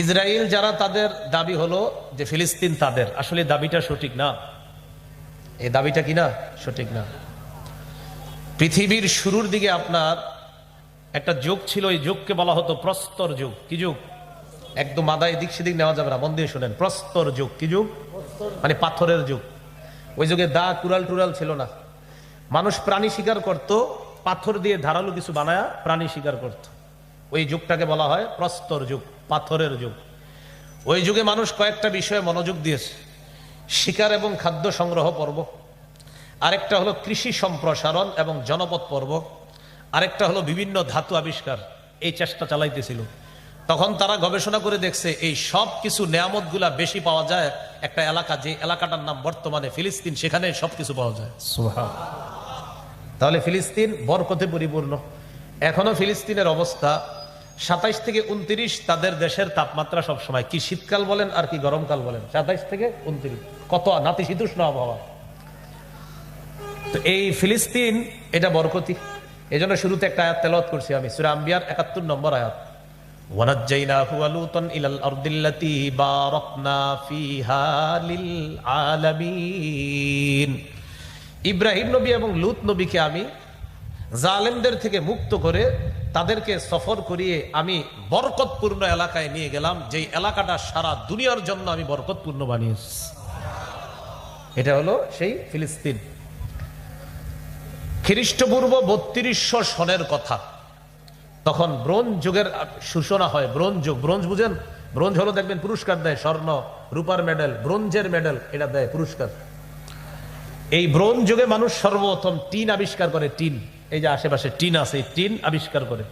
Israel যারা তাদের দাবি হলো যে ফিলিস্তিন তাদের, আসলে দাবিটা সঠিক না? এই দাবিটা কি না? সঠিক না। পৃথিবীর শুরুর দিকে আপনার একটা যুগ ছিল, এই যুগকে বলা হতো প্রস্তর যুগ। কি যুগ? একদম মাদায় এদিক সেদিক নেওয়া যাবে না, মন দিয়ে শোনেন। প্রস্তর যুগ, কি যুগ? মানে পাথরের যুগ। ওই যুগে দা কুড়াল টুরাল ছিল না। মানুষ প্রাণী শিকার করত, পাথর দিয়ে ধারালো কিছু বানায়া প্রাণী শিকার করত। ওই যুগটাকে বলা হয় প্রস্তর যুগ পাথরের যুগ। ওই যুগে মানুষ কয়েকটা বিষয়ে মনোযোগ দিয়েছে। শিকার এবং খাদ্য সংগ্রহ পর্ব। আরেকটা হলো কৃষি সম্প্রসারণ এবং জনপদ পর্ব। আরেকটা হলো বিভিন্ন ধাতু আবিষ্কার। এই চেষ্টা চালাইতেছিল। তখন তারা গবেষণা করে দেখছে এই সব কিছু নেয়ামতগুলা বেশি পাওয়া যায় একটা এলাকা যে এলাকাটার নাম বর্তমানে ফিলিস্তিন সেখানে সবকিছু পাওয়া যায়। তাহলে ফিলিস্তিন বরকতে পরিপূর্ণ। এখনও ফিলিস্তিনের অবস্থা সাতাইশ থেকে উনত্রিশ তাদের দেশের তাপমাত্রা সবসময়। কি শীতকাল বলেন আর কি গরমকাল বলেন? সাতাইশ থেকে উনত্রিশ। কত নাতিশীতোষ্ণ আবহাওয়া। তো এই ফিলিস্তিন, এটা বরকতি। এই জন্য শুরুতে একটা আয়াত তেলত করছি আমি, সুরা আম্বিয়ার একাত্তর নম্বর আয়াত। ইব্রাহিম নবী এবং লুত নবীকে আমি জালেমদের থেকে মুক্ত করে তাদেরকে সফর করিয়ে আমি বরকতপূর্ণ এলাকায় নিয়ে গেলাম, যেই এলাকাটা সারা দুনিয়ার জন্য আমি বরকতপূর্ণ বানিয়েছি। এটা হলো সেই ফিলিস্তিন। খ্রিস্টপূর্ব বত্রিশশো সনের কথা। তখন ব্রোঞ্জ যুগের সূচনা হয়, ব্রোঞ্জ যুগ। ব্রোঞ্জ বুঝেন? ব্রোঞ্জ হলো দেখবেন পুরস্কার দেয়, স্বর্ণ, রূপার মেডেল, ব্রোঞ্জের মেডেল, এটা দেয় পুরস্কার। এই ব্রোঞ্জ যুগে মানুষ সর্বপ্রথম টিন আবিষ্কার করে, টিন। এই যে আশেপাশে টিন আছে টিন আবিষ্কার করে।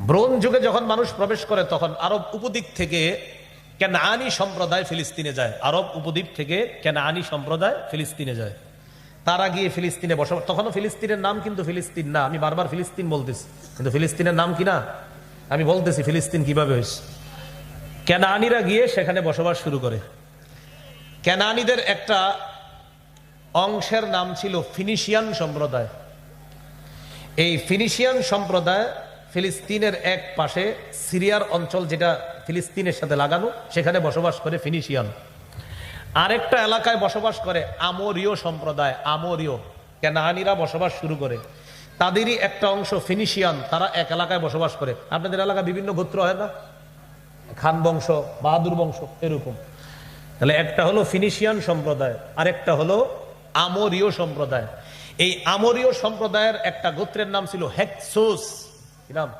ব্রোঞ্জ যুগে যখন মানুষ প্রবেশ করে, তখন আরব উপদ্বীপ থেকে কেনানি সম্প্রদায় ফিলিস্তিনে যায়। আরব উপদ্বীপ থেকে কেনানি সম্প্রদায় ফিলিস্তিনে যায়। তারা গিয়ে ফিলিস্তিনে বসবাস তখনও ফিলিস্তিনের নাম কিন্তু ফিলিস্তিন না। আমি বারবার ফিলিস্তিন বলতেছি। কিন্তু ফিলিস্তিনের নাম কি না? আমি বলতেছি ফিলিস্তিন কীভাবে হয়েছে। কেনানিরা গিয়ে সেখানে বসবাস শুরু করে। কেনানিদের একটা অংশের নাম ছিল ফিনিশিয়ান সম্প্রদায়। এই ফিনিশিয়ান সম্প্রদায় ফিলিস্তিনের এক পাশে সিরিয়ার অঞ্চল যেটা ফিলিস্তিনের সাথে লাগানো, সেখানে বসবাস করে ফিনিশিয়ান। আরেকটা এলাকায় বসবাস করে আমরীয় সম্প্রদায়, আমরীয়, কেনাহানিরা বসবাস শুরু করে। তাদেরই একটা অংশ ফিনিশিয়ান, তারা এক এলাকায় বসবাস করে। আপনাদের এলাকায় বিভিন্ন গোত্র হয় না? খান বংশ, বাহাদুর বংশ, এরকম। তাহলে একটা হলো ফিনিশিয়ান সম্প্রদায়, আরেকটা হলো আমরীয় সম্প্রদায়। এই আমরীয় সম্প্রদায়ের একটা গোত্রের নাম ছিল হেক্সোস। কি নাম?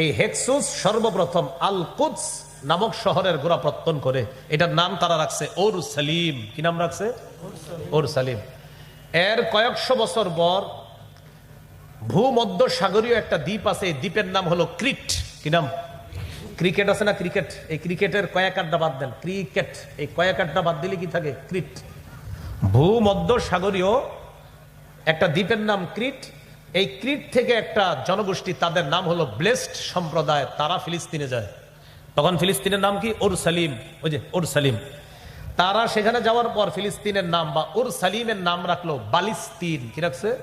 এই হেক্সুস সর্বপ্রথম আল কুদস নামক শহরের গোড়া প্রত্যন করে। এটার নাম তারা রাখছে ওর সালিম কি নাম রাখছে? ওর সালিম এর কয়েকশো বছর পর ভূমধ্য সাগরীয় একটা দ্বীপ আছে, এই দ্বীপের নাম হলো ক্রিট কি নাম? ক্রিকেট আছে না ক্রিকেট? এই ক্রিকেটের কয়েক আড্ডা বাদ দেন। ক্রিকেট। এই কয়েক আড্ডা বাদ দিলে কি থাকে? ক্রিট ভূমধ্য সাগরীয় একটা দ্বীপের নাম ক্রিট। এই ক্রিট থেকে একটা জনগোষ্ঠী, তাদের নাম হলো ব্লেসড সম্প্রদায়, তারা ফিলিস্তিনে যায়। তখন ফিলিস্তিনের নাম কি? ওর সালিম। ওই যে ওর সালিম। তারা সেখানে যাওয়ার পর ফিলিস্তিনের নাম বা ওর সালিমের নাম রাখল বালিস্তিন। কি রাখছে?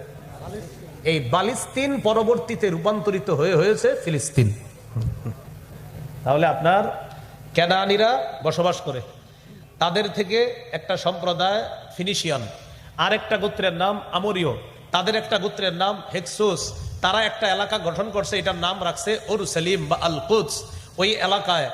এই বালিস্তিন পরবর্তীতে রূপান্তরিত হয়ে হয়েছে ফিলিস্তিন। তাহলে আপনার কেনানিরা বসবাস করে। তাদের থেকে একটা সম্প্রদায় ফিনিশিয়ান। আর একটা গোত্রের নাম আমরীয়। তাদের একটা গোত্রের নাম হেক্সোস। তারা একটা এলাকা গঠন করছে, এটার নাম রাখছে ওর সেলিম বা আল কুদস ওই এলাকায়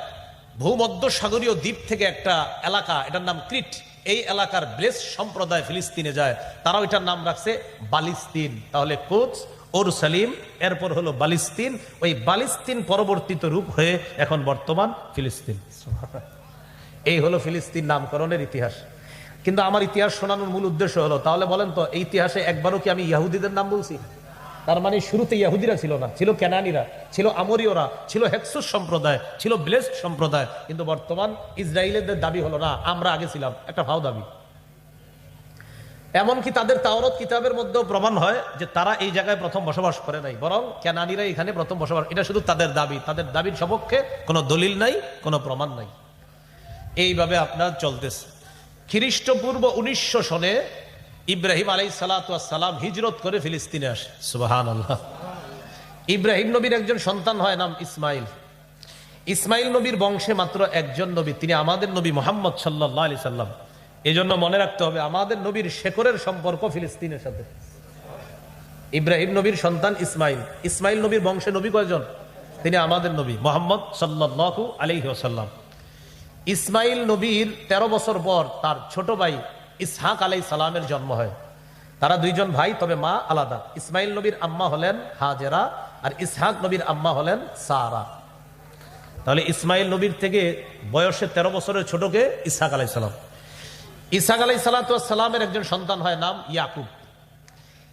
ভূমধ্য সাগরীয় দ্বীপ থেকে একটা এলাকা, এটার নাম ক্রিট। এই এলাকার ব্লেস সম্প্রদায় ফিলিস্তিনে যায়। তারাও এটার নাম রাখছে বালিস্তিন। তাহলে কোচ ওর সালিম এরপর হলো বালিস্তিন। ওই বালিস্তিন পরবর্তীত রূপ হয়ে এখন বর্তমান ফিলিস্তিন। এই হলো ফিলিস্তিন নামকরণের ইতিহাস। কিন্তু আমার ইতিহাস শোনানোর মূল উদ্দেশ্য হলো, তাহলে বলেন তো, এই ইতিহাসে একবারও কি আমি ইয়াহুদিদের নাম বলছি? তার মানে শুরুতে ইয়াহুদিরা ছিল না, ছিল কেনানিরা, ছিল আমরীয়রা, ছিল হেক্সুস সম্প্রদায়, ছিল ব্লেসড সম্প্রদায়, কিন্তু বর্তমান ইসরায়েলের দাবি হলো, না, আমরা আগে ছিলাম, একটা ভাও দাবি। এমনকি তাদের তাওরত কিতাবের মধ্যেও প্রমাণ হয় যে তারা এই জায়গায় প্রথম বসবাস করে নাই, বরং কেনানিরা এখানে প্রথম বসবাস, এটা শুধু তাদের দাবি, তাদের দাবির সপক্ষে কোনো দলিল নাই, কোনো প্রমাণ নাই। এইভাবে আপনার চলতেছে। খ্রিস্টপূর্ব উনিশশো সনে ইব্রাহিম আলাই সালাম হিজরত করে ফিলিস্তিনে আসে। সুবাহান আল্লাহ ইব্রাহিম নবীর একজন সন্তান হয়, নাম ইসমাইল। ইসমাইল নবীর বংশে মাত্র একজন নবী, তিনি আমাদের নবী মোহাম্মদ সাল্লাহ আলি সাল্লাম। এই জন্য মনে রাখতে হবে, আমাদের নবীর শেখরের সম্পর্ক ফিলিস্তিনের সাথে। ইব্রাহিম নবীর সন্তান ইসমাইল। ইসমাইল নবীর বংশে নবী কয়জন? তিনি আমাদের নবী মোহাম্মদ সাল্লাহু আলহি আসাল্লাম ইসমাইল নবীর ১৩ বছর পর তার ছোট ভাই ইসহাক আলাই সালামের জন্ম হয়। তারা দুইজন ভাই, তবে মা আলাদা। ইসমাইল নবীর আম্মা হলেন হাজেরা আর ইসহাক নবীর আম্মা হলেন সারা তাহলে ইসমাইল নবীর থেকে বয়সে ১৩ বছরের ছোটকে ইসহাক আলাই সালাম। ইসহাক আলাই সালাতামের একজন সন্তান হয় নাম ইয়াকুব।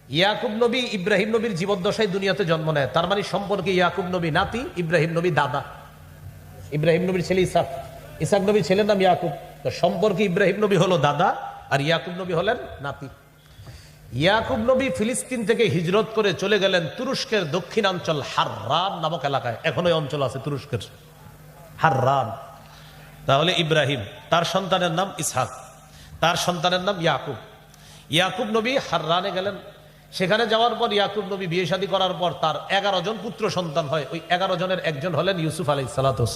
ইয়াকুব নবী ইব্রাহিম নবীর জীবদ্দশায় দুনিয়াতে জন্ম নেয়। তার মানে সম্পর্কে ইয়াকুব নবী নাতি, ইব্রাহিম নবী দাদা। ইব্রাহিম নবীর ছেলে ইসাক ইসাক নবীর ছেলের নাম ইয়াকুব। সম্পর্কে ইব্রাহিম নবী হলো দাদা, আর ইয়াকুব নবী হলেন নাতি। ইয়াকুব নবী ফিলিস্তিন থেকে হিজরত করে চলে গেলেন তুরস্কের দক্ষিণাঞ্চল হাররান নামক এলাকায়। এখন ওই অঞ্চল আছে তুরস্কের। হাররান তাহলে ইব্রাহিম, তার সন্তানের নাম ইসহাক, তার সন্তানের নাম ইয়াকুব। ইয়াকুব নবী হাররানে গেলেন। সেখানে যাওয়ার পর ইয়াকুব নবী বিয়ে শাদী করার পর তার এগারো জন পুত্র সন্তান হয়। ওই এগারো জনের একজন হলেন ইউসুফ আলাই সালাতাম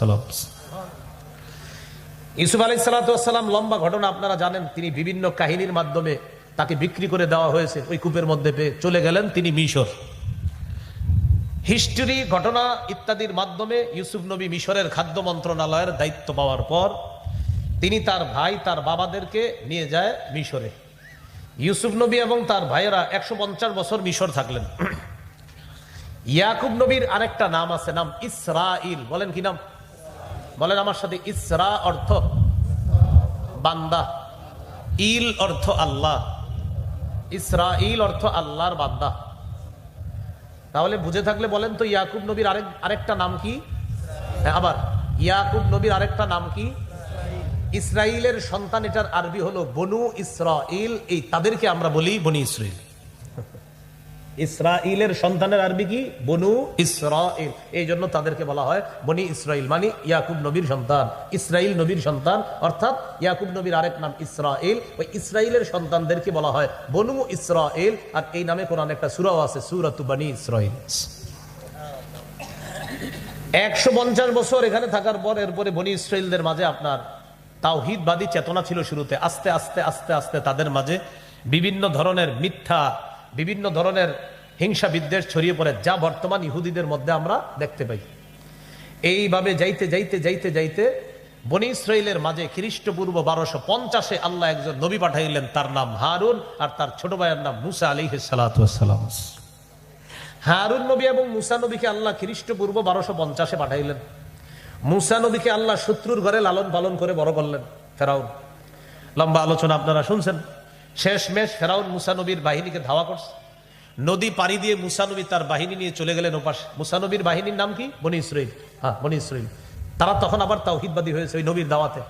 ইউসুফ আলি সালাতাম লম্বা ঘটনা আপনারা জানেন, তিনি বিভিন্ন কাহিনীর মাধ্যমে তাকে বিক্রি করে দেওয়া হয়েছে। ওই কূপের মধ্যে পেয়ে চলে গেলেন তিনি মিশর। হিস্ট্রি, ঘটনা ইত্যাদির মাধ্যমে ইউসুফ নবী মিশরের খাদ্য মন্ত্রণালয়ের দায়িত্ব পাওয়ার পর তিনি তার ভাই, তার বাবাদেরকে নিয়ে যায় মিশরে। ইউসুফ নবী এবং তার ভাইয়েরা একশো পঞ্চাশ বছর মিশর থাকলেন। ইয়াকুব নবীর আরেকটা নাম আছে, নাম ইসরাইল বলেন কি নাম? বলেন আমার সাথে ইসরা অর্থ বান্দা ইল অর্থ আল্লাহ ইসরা ইল অর্থ আল্লাহর বান্দা। তাহলে বুঝে থাকলে বলেন তো ইয়াকুব নবীর আরেক আরেকটা নাম কি? হ্যাঁ, আবার ইয়াকুব নবীর আরেকটা নাম কি? ইসরায়েলের সন্তান এটার আরবি হলো বনু ইসরাইল এই তাদেরকে আমরা বলি বনি ইসরাইল ইসরাইলের সন্তানের আরবি কি? বনু ইসরাইল এই জন্য তাদেরকে বলা হয় বনি ইসরাইল মানে ইয়াকুব নবীর সন্তান। ইসরাইল নবীর সন্তান, অর্থাৎ ইয়াকুব নবীর আরেক নাম ইসরাইল ওই ইসরাইলের সন্তানদেরকে বলা হয় বনু ইসরাইল আর এই নামে কোরআন একটা সুরাও আছে, সুরাতু বানি ইসরাইল একশো পঞ্চাশ বছর এখানে থাকার পর এরপরে বনি ইসরায়েলদের মাঝে আপনার তাওহিদবাদী চেতনা ছিল শুরুতে। আস্তে আস্তে আস্তে আস্তে তাদের মাঝে বিভিন্ন ধরনের মিথ্যা বিভিন্ন ধরনের হিংসা বিদ্বেষ ছড়িয়ে পড়ে, যা বর্তমান ইহুদিদের মধ্যে আমরা দেখতে পাই। এইভাবে যাইতে যাইতে যাইতে যাইতে বনি ইসরায়েলের মাঝে খ্রিস্টপূর্ব বারোশো পঞ্চাশে আল্লাহ একজন নবী পাঠাইলেন, তার নাম হারুন আর তার ছোট ভাইয়ের নাম মুসা আলী সালাম। হারুন নবী এবং মুসা নবীকে আল্লাহ খ্রিস্টপূর্ব বারোশো পঞ্চাশে পাঠাইলেন। মুসা নবীকে আল্লাহ শত্রুর ঘরে লালন পালন করে বড় করলেন। ফেরাউন, লম্বা আলোচনা আপনারা শুনছেন। শেষ মেশ ফেরাউন মুসানবীর বাহিনীকে ধাওয়া করছে। নদী পাড়ি দিয়ে মুসা নবী তার বাহিনী নিয়ে চলে গেলেন ওপাশ। মুসানবীর বাহিনীর নাম কি? বনি ইসরাইল। হ্যাঁ বনি ইসরাইল। তারা তখন আবার তাওহিদবাদী হয়েছে ওই নবীর দাওয়াতে।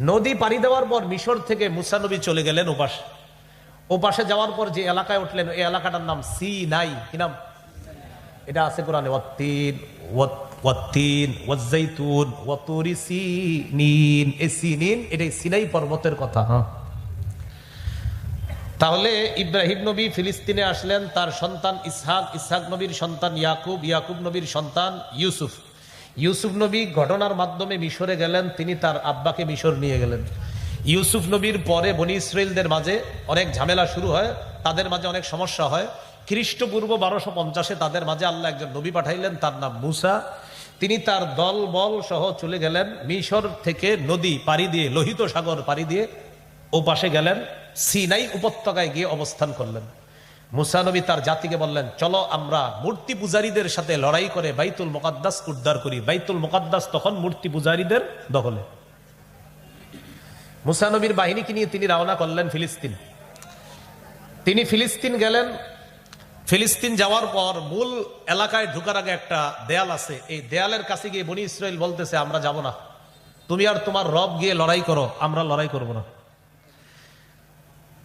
নদী পাড়ি দেওয়ার পর মিশর থেকে মুসানবী চলে গেলেন ওপাশ। ওপাশে যাওয়ার পর যে এলাকায় উঠলেন, এই এলাকাটার নাম সি নাই কি নাম? এটা আছে কোরআনে, ওয়াত্তিন ওয়াত্তিন, ওয়াজ্জাইতুন ওয়াতুরি সিনিন এই সিনিন, এটাই সিনাই পর্বতের কথা হ্যাঁ। তাহলে ইব্রাহিম নবী ফিলিস্তিনে আসলেন, তার সন্তান ইসহাক ইসহাক নবীর সন্তান ইয়াকুব ইয়াকুব নবীর সন্তান ইউসুফ। ইউসুফ নবী ঘটনার মাধ্যমে মিশরে গেলেন, তিনি তার আব্বাকে মিশর নিয়ে গেলেন। ইউসুফ নবীর পরে বনি ইসরায়েলদের মাঝে অনেক ঝামেলা শুরু হয়, তাদের মাঝে অনেক সমস্যা হয়। খ্রিস্টপূর্ব বারোশো পঞ্চাশে তাদের মাঝে আল্লাহ একজন নবী পাঠাইলেন, তার নাম মুসা। তিনি তার দল, বল সহ চলে গেলেন, মিশর থেকে নদী পাড়ি দিয়ে, লোহিত সাগর পাড়ি দিয়ে ও পাশে গেলেন। সিনাই উপত্যকায় গিয়ে অবস্থান করলেন। মুসা নবী তার জাতিকে বললেন, চলো আমরা মূর্তি পূজারীদের সাথে লড়াই করে বাইতুল মোকাদ্দাস উদ্ধার করি। বাইতুল মোকাদ্দাস তখন মূর্তি পূজারীদের দখলে। মুসা নবীর বাহিনীকে নিয়ে তিনি রওনা করলেন ফিলিস্তিন। তিনি ফিলিস্তিন গেলেন। ফিলিস্তিন যাওয়ার পর মূল এলাকায় ঢুকার আগে একটা দেয়াল আছে। এই দেয়ালের কাছে গিয়ে বনি ইসরায়েল বলতেছে, আমরা যাব না। তুমি আর তোমার রব গিয়ে লড়াই করো, আমরা লড়াই করব না।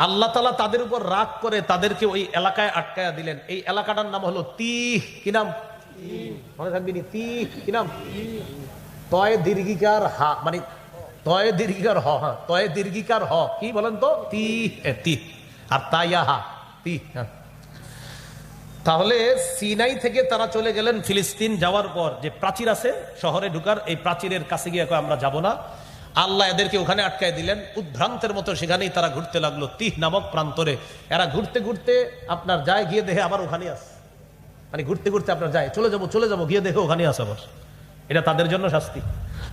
আল্লাহ তালা তাদের উপর রাগ করে তাদেরকে ওই এলাকায় আটকায়া দিলেন। এই এলাকাটার নাম হলো তিহ। কি নাম? মনে থাকবি তিহ। কি নাম? তয় দীর্ঘিকার হা মানে তয় দীর্ঘিকার হ হ্যাঁ তয় দীর্ঘিকার হ। কি বলেন তো? তিহ তিহ। আর তাইয়া হা, তিহ হ্যাঁ। তাহলে সিনাই থেকে তারা চলে গেলেন ফিলিস্তিন যাওয়ার পর। যে প্রাচীর আছে, শহরে ঢুকার, এই প্রাচীরের কাছে গিয়ে আমরা যাব না। আল্লাহ এদেরকে ওখানে আটকায় দিলেন। উদ্ভ্রান্তের মতো সেখানেই তারা ঘুরতে লাগল। তিহ নামক প্রান্তরে। এরা ঘুরতে ঘুরতে আপনার যায়, গিয়ে দেখে আবার ওখানে আস। মানে ঘুরতে ঘুরতে আপনার যায়। চলে যাব চলে যাব, গিয়ে দেখে ওখানে আস আবার। এটা তাদের জন্য শাস্তি।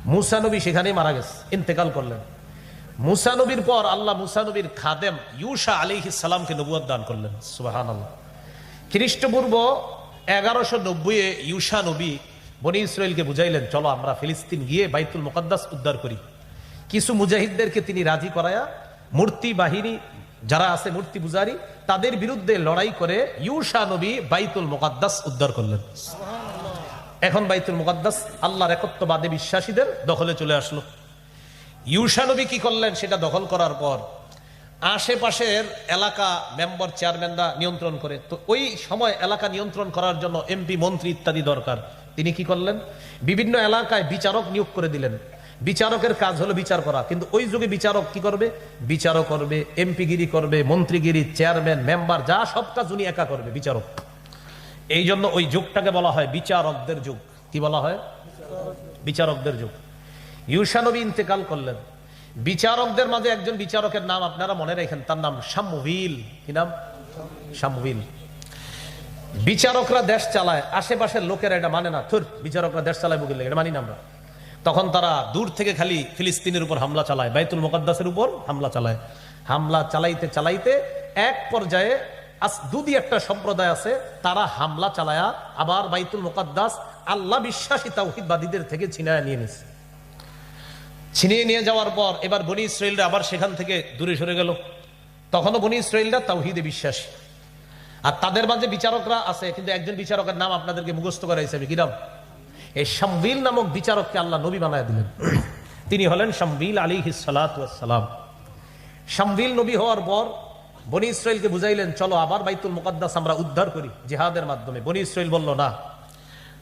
মুসানবী সেখানেই মারা গেছে। ইন্তেকাল করলেন। মুসানবীর পর আল্লাহ মুসানবীর খাদেম ইউসা আলী সালামকে নবুয়াদ দান করলেন। সুবাহান আল্লাহ খ্রিস্টপূর্ব এগারোশো নব্বই ইউসা নবী বনি ইসরায়েলকে বুঝাইলেন, চলো আমরা ফিলিস্তিন গিয়ে বাইতুল মোকাদ্দাস উদ্ধার করি। কিছু মুজাহিদদেরকে তিনি রাজি করায়া মূর্তি বাহিনী যারা আছে মূর্তি পূজারি তাদের বিরুদ্ধে লড়াই করে ইউসা নবী বাইতুল মোকাদ্দাস উদ্ধার করলেন। এখন বাইতুল মুকাদ্দাস আল্লাহর একত্ববাদে বিশ্বাসীদের দখলে চলে আসলো। ইউসা নবী কি করলেন সেটা দখল করার পর আশেপাশের এলাকা মেম্বার চেয়ারম্যানরা নিয়ন্ত্রণ করে। তো ওই সময় এলাকা নিয়ন্ত্রণ করার জন্য এমপি মন্ত্রী ইত্যাদি দরকার। তিনি কি করলেন? বিভিন্ন এলাকায় বিচারক নিয়োগ করে দিলেন। বিচারকের কাজ হলো বিচার করা। কিন্তু ওই যুগে বিচারক কি করবে? বিচারক করবে, এমপিগিরি করবে, মন্ত্রীগিরি, চেয়ারম্যান, মেম্বার, যা সব কাজ উনি একা করবে বিচারক। এই জন্য ওই যুগটাকে বলা হয় বিচারকদের যুগ। কি বলা হয়? বিচারকদের যুগ। ইউসানবী ইন্তেকাল করলেন। বিচারকদের মাঝে একজন বিচারকের নাম আপনারা মনে রাখেন, তার নাম শামুভিল। কি নাম? শামুভিল। বিচারকরা দেশ চালায়, আশেপাশের লোকেরা এটা মানে না। থুর, বিচারকরা দেশ চালায় বুকিল এটা মানি না আমরা। তখন তারা দূর থেকে খালি ফিলিস্তিনের উপর হামলা চালায়, বাইতুল মোকাদ্দাসের উপর হামলা চালায়। হামলা চালাইতে চালাইতে এক পর্যায়ে দুদি একটা সম্প্রদায় আছে, তারা হামলা চালায়া আবার বাইতুল মোকাদ্দাস আল্লাহ বিশ্বাসী তাওহিদবাদীদের থেকে ছিনায় নিয়ে নিছে। ছিনিয়ে নিয়ে যাওয়ার পর এবার বনি ইসরায়েলরা আবার সেখান থেকে দূরে সরে গেল। তখনও বনি ইসরায়েলরা তাওহিদে বিশ্বাসী। আর তাদের মাঝে বিচারকরা আছে, কিন্তু একজন বিচারকের নাম আপনাদেরকে মুখস্থ করাইছে আমি। কিরাম এই শামবিল নামক বিচারককে আল্লাহ নবী বানায় দিলেন। তিনি হলেন শামবিল আলী সালাম শামবিল নবী হওয়ার পর বনি ইসরায়েলকে বুঝাইলেন, চলো আবার বাইতুল মুকাদ্দাস আমরা উদ্ধার করি জিহাদের মাধ্যমে। বনি ইসরায়েল বলল, না,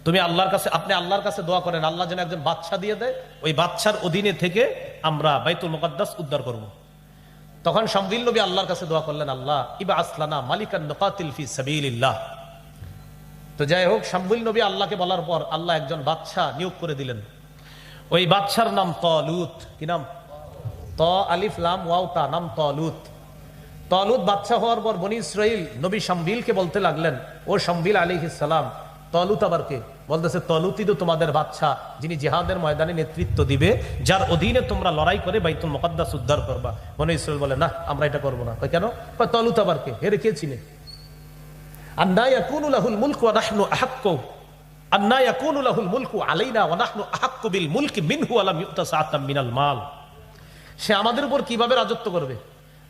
তুমি আল্লাহর কাছে, আপনি আল্লাহর কাছে দোয়া করেন, আল্লাহ যেন একজন বাচ্চা দিয়ে দেয়, ওই বাচ্চার অধীনে থেকে আমরা বাইতুল মুকাদ্দাস উদ্ধার করব। তখন শামবিল নবী আল্লাহর কাছে দোয়া করলেন, আল্লাহ ইবা আসলানা মালিকান নকাতিল ফি সাবিলিল্লাহ। তো যাই হোক শামবিল নবী আল্লাহকে বলার পর আল্লাহ একজন বাচ্চা নিয়োগ করে দিলেন। ওই বাচ্চার নাম তলুত। কি নাম? ত আলিফ লাম ওয়াউতা নাম তলুত। তলুত বাচ্চা হওয়ার পর বনি ইসরাইল নবী শামবিলকে বলতে লাগলেন, ও শামবিল আলী সালাম, তলুত আবার কে? বলতেছে তলুতি তো তোমাদের বাচ্চা যিনি জেহাদের ময়দানে নেতৃত্ব দিবে, যার অধীনে তোমরা লড়াই করে বাইতুল মোকাদ্দাস উদ্ধার করবা। বনি ইসরাইল বলে, না, আমরা এটা করব না। কেন? তলুত আবার কে? হেরে কে চিনে? লাহুল মুলকু লাহুল মুলকু বিল মিনাল মাল সে আমাদের উপর কীভাবে রাজত্ব করবে?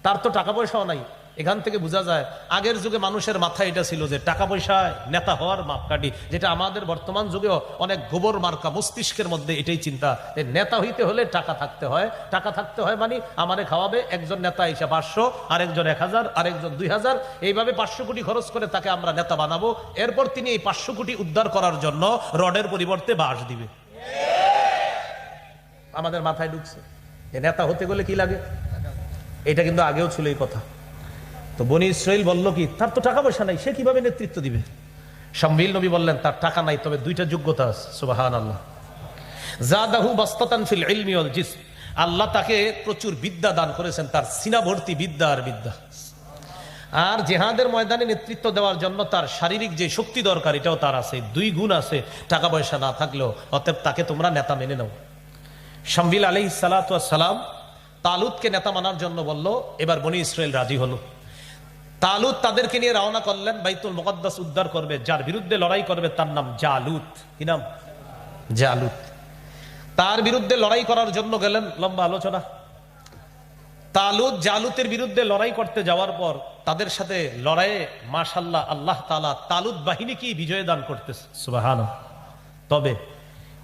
তার তো টাকা পয়সাও নাই। এখান থেকে বোঝা যায়, আগের যুগে মানুষের মাথায় এটা ছিল যে টাকা পয়সায় নেতা হওয়ার মাপকাঠি, যেটা আমাদের বর্তমান যুগেও অনেক গোবর মার্কা মস্তিষ্কের মধ্যে এটাই চিন্তা যে নেতা হইতে হলে টাকা থাকতে হয়। টাকা থাকতে হয় মানে আমারে খাওয়াবে, একজন নেতা এসে পাঁচশো, আরেকজন এক হাজার, আরেকজন দুই হাজার। এইভাবে পাঁচশো কোটি খরচ করে তাকে আমরা নেতা বানাবো। এরপর তিনি এই পাঁচশো কোটি উদ্ধার করার জন্য রডের পরিবর্তে বাঁশ দিবে। আমাদের মাথায় ঢুকছে। নেতা হতে গেলে কি লাগে? এটা কিন্তু আগেও ছিল এই কথা। তো বনি ইসরাইল বলল কি, তার তো টাকা পয়সা নাই, সে কীভাবে নেতৃত্ব দিবে? শাম্বিল নবী বললেন, তার টাকা নাই, তবে দুইটা যোগ্যতা আছে সুবাহান আল্লাহ জাদাহু বাস্তাতান ফিল ইলমি আল্লাহ তাকে প্রচুর বিদ্যা দান করেছেন, তার সিনা ভর্তি বিদ্যা আর বিদ্যা। আর জেহাদের ময়দানে নেতৃত্ব দেওয়ার জন্য তার শারীরিক যে শক্তি দরকার, এটাও তার আছে, দুই গুণ আছে, টাকা পয়সা না থাকলেও, অতএব তাকে তোমরা নেতা মেনে নাও। শাম্বিল আলী সালাম তালুদকে নেতা মানার জন্য বলল, এবার বনি ইসরায়েল রাজি হলো। তালুত তাদেরকে নিয়ে রওনা করলেন, বাইতুল মুকদ্দাস উদ্ধার করবে, যার বিরুদ্ধে লড়াই করবে তার নাম জালুত। কি নাম? জালুত। তার বিরুদ্ধে লড়াই করার জন্য গেলেন, লম্বা আলোচনা। তালুত জালুতের বিরুদ্ধে লড়াই করতে যাওয়ার পর তাদের সাথে লড়াইয়ে মাশাল্লাহ আল্লাহ তালা তালুত বাহিনীকেই বিজয় দান করতেছে? সুবাহান তবে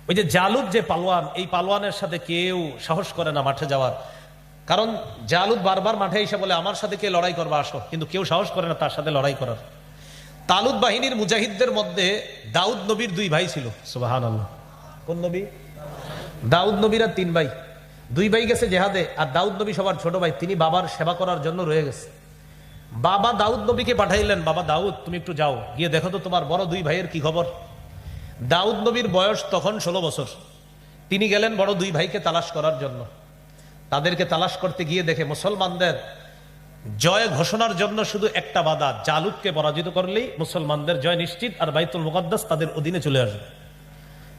ওই যে জালুত যে পালোয়ান, এই পালোয়ানের সাথে কেউ সাহস করে না মাঠে যাওয়ার। কারণ জালুদ বারবার মাঠে এসে বলে, আমার সাথে কে লড়াই করবা? আসো। কিন্তু কেউ সাহস করে না তার সাথে লড়াই করার। তালুদ বাহিনীর মুজাহিদদের মধ্যে দাউদ নবীর দুই ভাই ছিল। সুবাহান আল্লাহ কোন নবী? দাউদ নবীরা তিন ভাই। দুই ভাই গেছে জেহাদে, আর দাউদ নবী সবার ছোট ভাই। তিনি বাবার সেবা করার জন্য রয়ে গেছে। বাবা দাউদ নবীকে পাঠাইলেন, বাবা দাউদ, তুমি একটু যাও। গিয়ে দেখো তো তোমার বড় দুই ভাইয়ের কি খবর? দাউদ নবীর বয়স তখন ষোলো বছর। তিনি গেলেন বড় দুই ভাইকে তালাশ করার জন্য। তাদেরকে তালাশ করতে গিয়ে দেখে মুসলমানদের জয় ঘোষণার জন্য শুধু একটা বাধা জালুদকে পরাজিত করলেই মুসলমানদের জয় নিশ্চিত আর বাইতুল মুকদ্দাস তাদের অধীনে চলে আসবে।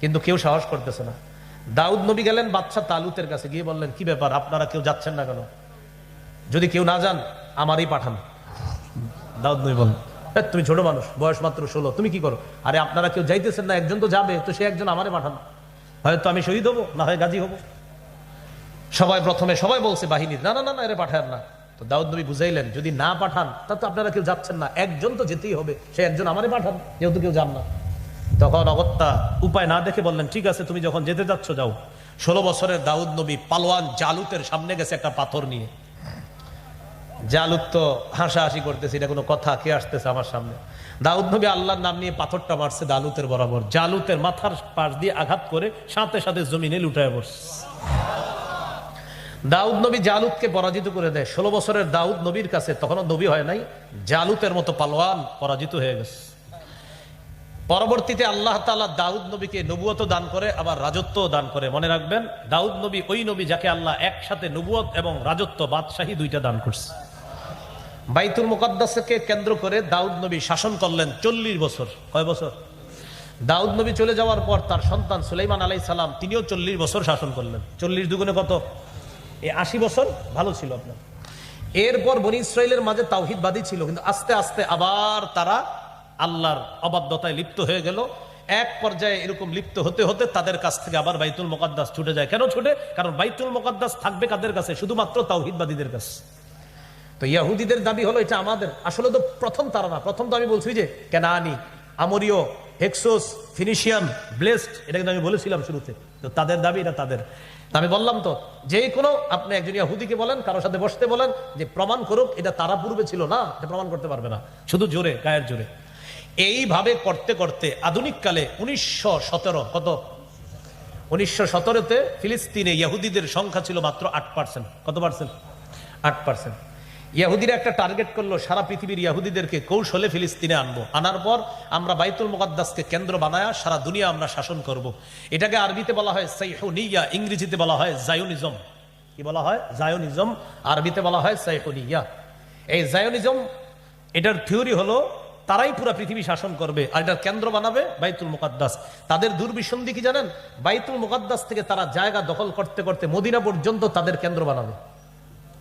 কিন্তু কেউ সাহস করতেছে না। দাউদ নবী গেলেন বাচ্চা তালুতের কাছে, গিয়ে বললেন, কি ব্যাপার, আপনারা কেউ যাচ্ছেন না কেন? যদি কেউ না যান, আমারই পাঠান। দাউদ নবী বলেন তুমি ছোট মানুষ, বয়স মাত্র ষোলো, তুমি কি করো? আরে আপনারা কেউ যাইতেছেন না, একজন তো যাবে, তো সে একজন আমারে পাঠান। হয়তো আমি শহীদ হব, না হয় গাজী হব। সবাই প্রথমে সবাই বলছে বাহিনীর, না না না না, এরা পাঠান না। তো দাউদ নবী বুঝাইলেন, যদি না পাঠান, তা তো আপনারা কেউ যাচ্ছেন না। একজন তো যেতেই হবে, সে একজন আমারে পাঠান যেহেতু কেউ যান না। তখন অগত্যা উপায় না দেখে বললেন, ঠিক আছে, তুমি যখন যেতে যাচ্ছ যাও। ষোলো বছরের দাউদ নবী পালোয়ান জালুতের সামনে গেছে একটা পাথর নিয়ে। জালুত তো হাসাহাসি করতেছে, এটা কোনো কথা, কে আসতেছে আমার সামনে? দাউদ নবী আল্লাহর নাম নিয়ে পাথরটা মারছে দালুতের বরাবর। জালুতের মাথার পাশ দিয়ে আঘাত করে সাথে সাথে জমিনে লুটায় পড়ছে দাউদ নবী জালুদকে পরাজিত করে দেয়। ষোলো বছরের দাউদ নবীর কাছে তখনও নবী হয় নাই জালুতের মতো পালোয়ান পরাজিত হয়ে গেছে। পরবর্তীতে আল্লাহ তাআলা দাউদ নবীকে নবুয়ত দান করে, আবার রাজত্ব দান করে। মনে রাখবেন, দাউদ নবী ওই নবী যাকে আল্লাহ একসাথে নবুয়ত এবং রাজত্ব, বাদশাহী দুইটা দান করছে। বাইতুল মুকদ্দাসকে কেন্দ্র করে দাউদ নবী শাসন করলেন চল্লিশ বছর। কয় বছর? দাউদ নবী চলে যাওয়ার পর তার সন্তান সুলাইমান আলাই সালাম, তিনিও চল্লিশ বছর শাসন করলেন। চল্লিশ দুগুণে কত? এই আশি বছর ভালো ছিল আপনার। এরপর বনি ইসরায়েলের মাঝে তাওহিদবাদী ছিল, কিন্তু আস্তে আস্তে আবার তারা আল্লাহর অবাধ্যতায় লিপ্ত হয়ে গেল। এক পর্যায়ে এরকম লিপ্ত হতে হতে তাদের কাছ থেকে আবার বাইতুল মোকাদ্দাস ছুটে যায়। কেন ছুটে? কারণ বাইতুল মোকাদ্দাস থাকবে কাদের কাছে? শুধুমাত্র তাওহিদবাদীদের কাছে। তো ইয়াহুদিদের দাবি হলো, এটা আমাদের। আসলে তো প্রথম তারা না। প্রথম তো আমি বলছি যে, কেনানি, আমরীয় হেক্সোস ফিনিশিয়ান ব্লেসড এটা কিন্তু আমি বলেছিলাম শুরুতে। তো তাদের দাবি এটা তাদের। আমি বললাম তো, যে কোনো, আপনি একজন ইয়াহুদিকে বলেন, কারোর সাথে বসতে বলেন, যে প্রমাণ করুক, এটা তারা পূর্বে ছিল না, এটা প্রমাণ করতে পারবে না। শুধু জোরে, গায়ের জোরে। এইভাবে করতে করতে আধুনিক কালে উনিশশো সতেরো, কত? উনিশশো সতেরোতে ফিলিস্তিনে ইয়াহুদিদের সংখ্যা ছিল মাত্র আট পার্সেন্ট। কত পার্সেন্ট? আট পার্সেন্ট। ইয়াহুদিরা একটা টার্গেট করল, সারা পৃথিবীর ইয়াহুদিদেরকে কৌশলে ফিলিস্তিনে আনব। আনার পর আমরা বাইতুল মুকাদ্দাসকে কেন্দ্র বানায়া সারা দুনিয়া আমরা শাসন করব। এটাকে আরবিতে বলা হয় সাইহুনিয়া, ইংরেজিতে বলা হয় জায়োনিজম। কি বলা হয়? জায়োনিজম। আরবিতে বলা হয় সাইহুনিয়া। এই জায়োনিজম, এটার থিওরি হলো তারাই পুরো পৃথিবী শাসন করবে আর এটার কেন্দ্র বানাবে বাইতুল মুকাদ্দাস। তাদের দুর্বিসন্ধি কি জানেন? বাইতুল মুকাদ্দাস থেকে তারা জায়গা দখল করতে করতে মদিনা পর্যন্ত তাদের কেন্দ্র বানাবে।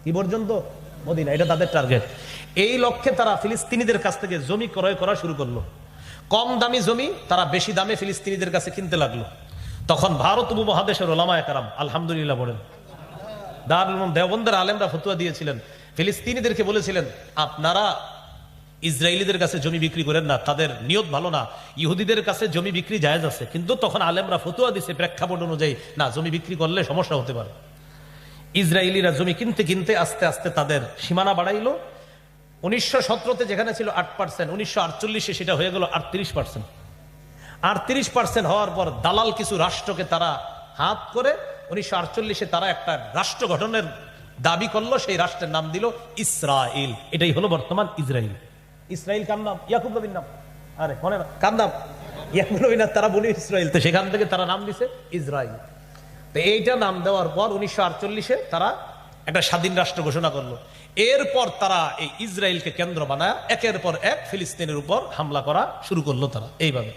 কি পর্যন্ত? মদিনা, এটা তাদের টার্গেট এই লক্ষ্যে তারা ফিলিস্তিনিদের কাছ থেকে জমি ক্রয় করা শুরু করল। কম দামি জমি তারা বেশি দামে ফিলিস্তিনিদের কাছে কিনতে লাগল। তখন ভারত উপমহাদেশের ওলামা একরাম, আলহামদুলিল্লাহ বলেন, দারুল দেওবন্দের আলেমরা ফতুয়া দিয়েছিলেন। ফিলিস্তিনিদেরকে বলেছিলেন, আপনারা ইসরায়েলিদের কাছে জমি বিক্রি করেন না, তাদের নিয়ত ভালো না। ইহুদিদের কাছে জমি বিক্রি জায়েজ আছে। কিন্তু তখন আলেমরা ফতুয়া দিছে প্রেক্ষাপট অনুযায়ী, না, জমি বিক্রি করলে সমস্যা হতে পারে। ইসরায়েলিরা জমি কিনতে কিনতে আস্তে আস্তে তাদের সীমানা বাড়াইলো। উনিশশো সতেরোতে যেখানে ছিল আট পার্সেন্ট উনিশশো আটচল্লিশে সেটা হয়ে গেল আটত্রিশ পার্সেন্ট আটত্রিশ পার্সেন্ট হওয়ার পর দালাল কিছু রাষ্ট্রকে তারা হাত করে উনিশশো আটচল্লিশে তারা একটা রাষ্ট্র গঠনের দাবি করল, সেই রাষ্ট্রের নাম দিল ইসরায়েল এটাই হলো বর্তমান ইসরায়েল ইসরায়েল কার নাম? ইয়াকুব নবীর নাম। আরে মনে কার নাম? ইয়াকুব নবীর নাম, তারা বলি ইসরায়েল তো সেখান থেকে তারা নাম দিছে ইসরায়েল তো এইটা নাম দেওয়ার পর উনিশশো আটচল্লিশে তারা একটা স্বাধীন রাষ্ট্র ঘোষণা করল। এরপর তারা এই ইসরায়েলকে কেন্দ্র বানায়, একের পর এক ফিলিস্তিনের উপর হামলা করা শুরু করল তারা, এইভাবে।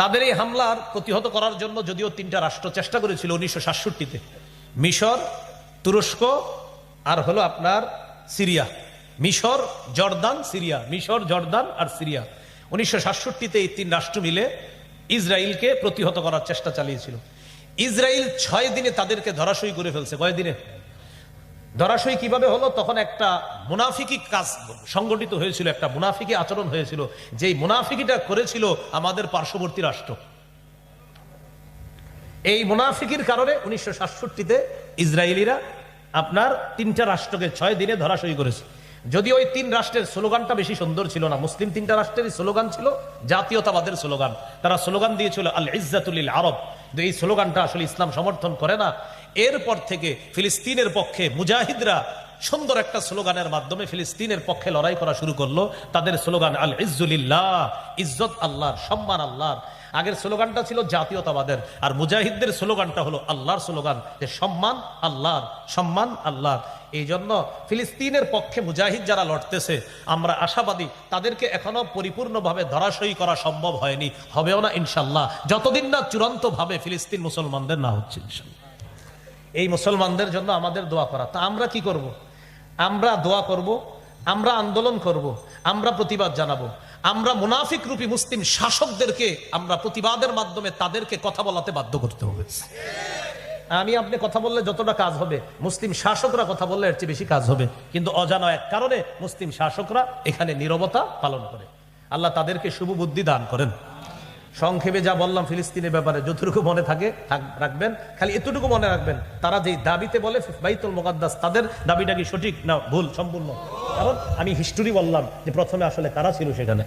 তাদের এই হামলার প্রতিহত করার জন্য যদিও তিনটা রাষ্ট্র চেষ্টা করেছিল উনিশশো সাতষট্টিতে, মিশর, তুরস্ক আর হলো আপনার সিরিয়া। মিশর, জর্দান, সিরিয়া। মিশর, জর্দান আর সিরিয়া। উনিশশো সাতষট্টিতে এই তিন রাষ্ট্র মিলে ইসরায়েলকে প্রতিহত করার চেষ্টা চালিয়েছিল। ইসরায়েল ছয় দিনে তাদেরকে ধরাশয়ী করে ফেলছে। কয় দিনে ধরাশয়ী কীভাবে হলো? তখন একটা মুনাফিকি কাজ সংগঠিত হয়েছিল, একটা মুনাফিকি আচরণ হয়েছিল। যেই মুনাফিকিটা করেছিল আমাদের পার্শ্ববর্তী রাষ্ট্র। এই মুনাফিকির কারণে উনিশশো সাতষট্টিতে ইসরায়েলিরা আপনার তিনটা রাষ্ট্রকে ছয় দিনে ধরাশয়ী করেছে। যদি ওই তিন রাষ্ট্রের স্লোগানটা বেশি সুন্দর ছিল না। মুসলিম তিনটা রাষ্ট্রেরই স্লোগান ছিল, জাতীয়তাবাদের স্লোগান। তারা স্লোগান দিয়েছিল আল ইজ্জাতুল আরব। কিন্তু এই স্লোগানটা আসলে ইসলাম সমর্থন করে না, এরপর থেকে ফিলিস্তিনের পক্ষে মুজাহিদরা সুন্দর একটা স্লোগানের মাধ্যমে ফিলিস্তিনের পক্ষে লড়াই করা শুরু করল। তাদের স্লোগান আল ইজ্জুলিল্লাহ ইজ্জত আল্লাহর, সম্মান আল্লাহর আগের স্লোগানটা ছিল জাতীয়তাবাদের, আর মুজাহিদদের স্লোগানটা হলো আল্লাহর স্লোগান, যে সম্মান আল্লাহর সম্মান আল্লাহর। এই জন্য ফিলিস্তিনের পক্ষে মুজাহিদ যারা লড়তেছে, আমরা আশাবাদী, তাদেরকে এখনও পরিপূর্ণভাবে ধরাশয়ী করা সম্ভব হয়নি, হবেও না ইনশাল্লাহ। যতদিন না চূড়ান্তভাবে ফিলিস্তিন মুসলমানদের না হচ্ছে এই মুসলমানদের জন্য আমাদের দোয়া করা। তা আমরা কি করব। আমরা দোয়া করব, আমরা আন্দোলন করব, আমরা প্রতিবাদ জানাব। আমরা মুনাফিক রূপী মুসলিম শাসকদেরকে আমরা প্রতিবাদের মাধ্যমে তাদেরকে কথা বলাতে বাধ্য করতে হবে। আমি আপনি কথা বললে যতটা কাজ হবে, মুসলিম শাসকরা কথা বললে এর চেয়ে বেশি কাজ হবে। কিন্তু অজানা এক কারণে মুসলিম শাসকরা এখানে নিরবতা পালন করে। আল্লাহ তাদেরকে শুভ বুদ্ধি দান করেন। সংক্ষেপে যা বললাম ফিলিস্তিনের ব্যাপারে, যতটুকু মনে থাকে রাখবেন। খালি এতটুকু মনে রাখবেন, তারা যে দাবিতে বলে, বাইতুল মোকাদ্দাস, তাদের দাবিটা কি সঠিক? না, ভুল, সম্পূর্ণ। কারণ আমি হিস্টোরি বললাম যে প্রথমে আসলে কারা ছিল সেখানে?